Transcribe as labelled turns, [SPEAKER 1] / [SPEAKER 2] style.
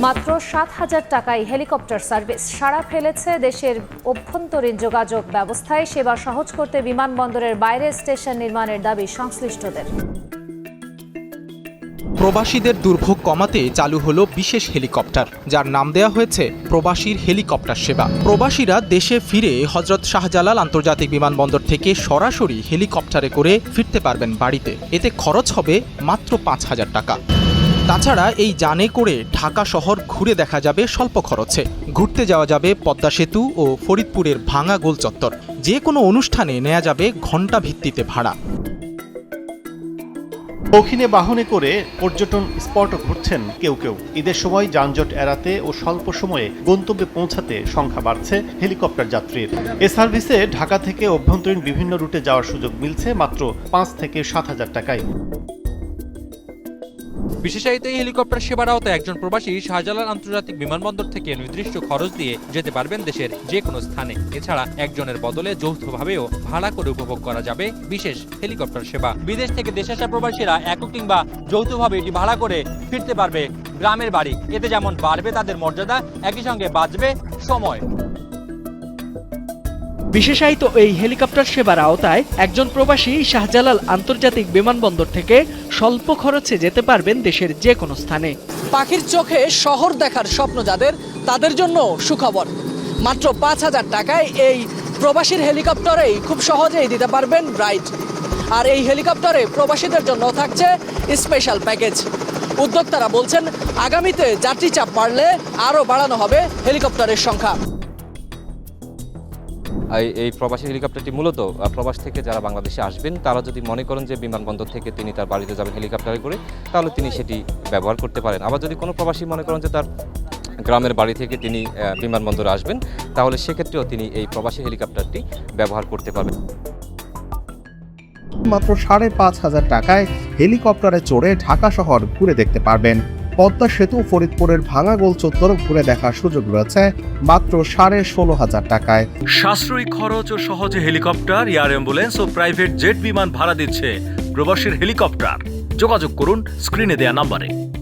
[SPEAKER 1] মাত্র সাত হাজার টাকায় হেলিকপ্টার সার্ভিস। সাড়া ফেলেছে দেশের অভ্যন্তরীণ যোগাযোগ ব্যবস্থায় সেবা সহজ করতে বিমানবন্দরের বাইরে স্টেশন নির্মাণের দাবি সংশ্লিষ্টদের।
[SPEAKER 2] প্রবাসীদের দুর্ভোগ কমাতে চালু হলো বিশেষ হেলিকপ্টার, যার নাম দেওয়া হয়েছে প্রবাসীর হেলিকপ্টার সেবা। প্রবাসীরা দেশে ফিরে হজরত শাহজালাল আন্তর্জাতিক বিমানবন্দর থেকে সরাসরি হেলিকপ্টারে করে ফিরতে পারবেন বাড়িতে। এতে খরচ হবে মাত্র পাঁচ হাজার টাকা। তাছাড়া এই যানে করে ঢাকা শহর ঘুরে দেখা যাবে স্বল্প খরচে। ঘুরতে যাওয়া যাবে পদ্মা সেতু ও ফরিদপুরের ভাঙা গোল চত্বর। যে কোনো অনুষ্ঠানে নেওয়া যাবে ঘণ্টা ভিত্তিতে ভাড়া।
[SPEAKER 3] শৌখিনে বাহনে করে পর্যটন স্পটও ঘুরছেন কেউ কেউ। ঈদের সময় যানজট এড়াতে ও স্বল্প সময়ে গন্তব্যে পৌঁছাতে সংখ্যা বাড়ছে হেলিকপ্টার যাত্রীর। এ সার্ভিসে ঢাকা থেকে অভ্যন্তরীণ বিভিন্ন রুটে যাওয়ার সুযোগ মিলছে মাত্র পাঁচ থেকে সাত হাজার টাকায়।
[SPEAKER 4] বিশেষায়িত এই হেলিকপ্টার সেবার আওতায় একজন প্রবাসী শাহজালাল আন্তর্জাতিক বিমানবন্দর থেকে নির্দিষ্ট খরচ দিয়ে যেতে পারবেন দেশের যে কোনো স্থানে। এছাড়া একজনের বদলে যৌথভাবেও ভাড়া করে উপভোগ করা যাবে বিশেষ হেলিকপ্টার সেবা। বিদেশ থেকে দেশে আসা প্রবাসীরা একক কিংবা যৌথভাবে এটি ভাড়া করে ফিরতে পারবে গ্রামের বাড়ি। এতে যেমন বাড়বে তাদের মর্যাদা, একই সঙ্গে বাঁচবে সময়।
[SPEAKER 5] বিশেষায়িত এই হেলিকপ্টার সেবার আওতায় একজন প্রবাসী শাহজালাল আন্তর্জাতিক বিমানবন্দর থেকে স্বল্প খরচে যেতে পারবেন দেশের যে কোনো স্থানে। পাখির চোখে শহর দেখার স্বপ্ন যাদের, তাদের জন্য সুখবর। মাত্র পাঁচ হাজার টাকায় এই প্রবাসীর হেলিকপ্টারেই খুব সহজেই দিতে পারবেন রাইড। আর এই হেলিকপ্টারে প্রবাসীদের জন্য থাকছে স্পেশাল প্যাকেজ। উদ্যোক্তারা বলছেন, আগামীতে যাত্রী চাপ বাড়লে আরও বাড়ানো হবে হেলিকপ্টারের সংখ্যা।
[SPEAKER 6] এই প্রবাসী হেলিকপ্টারটি মূলত প্রবাস থেকে যারা বাংলাদেশে আসবেন, তারা যদি মনে করেন যে বিমানবন্দর থেকে তিনি তার বাড়িতে যাবেন হেলিকপ্টারে করে, তাহলে তিনি সেটি ব্যবহার করতে পারেন। আবার যদি কোনো প্রবাসী মনে করেন যে তার গ্রামের বাড়ি থেকে তিনি বিমানবন্দরে আসবেন, তাহলে সেক্ষেত্রেও তিনি এই প্রবাসী হেলিকপ্টারটি ব্যবহার করতে পারবেন।
[SPEAKER 7] মাত্র সাড়ে পাঁচ হাজার টাকায় হেলিকপ্টারে চড়ে ঢাকা শহর ঘুরে দেখতে পারবেন। পদ্মা সেতু ফরিদপুরের ভাঙা গোল চত্বর ঘুরে দেখার সুযোগ রয়েছে মাত্র সাড়ে ষোলো হাজার টাকায়।
[SPEAKER 8] সাশ্রয়ী খরচ ও সহজে হেলিকপ্টার, এয়ার অ্যাম্বুলেন্স ও প্রাইভেট জেট বিমান ভাড়া দিচ্ছে প্রবাসীর হেলিকপ্টার। যোগাযোগ করুন স্ক্রিনে দেয়া নাম্বারে।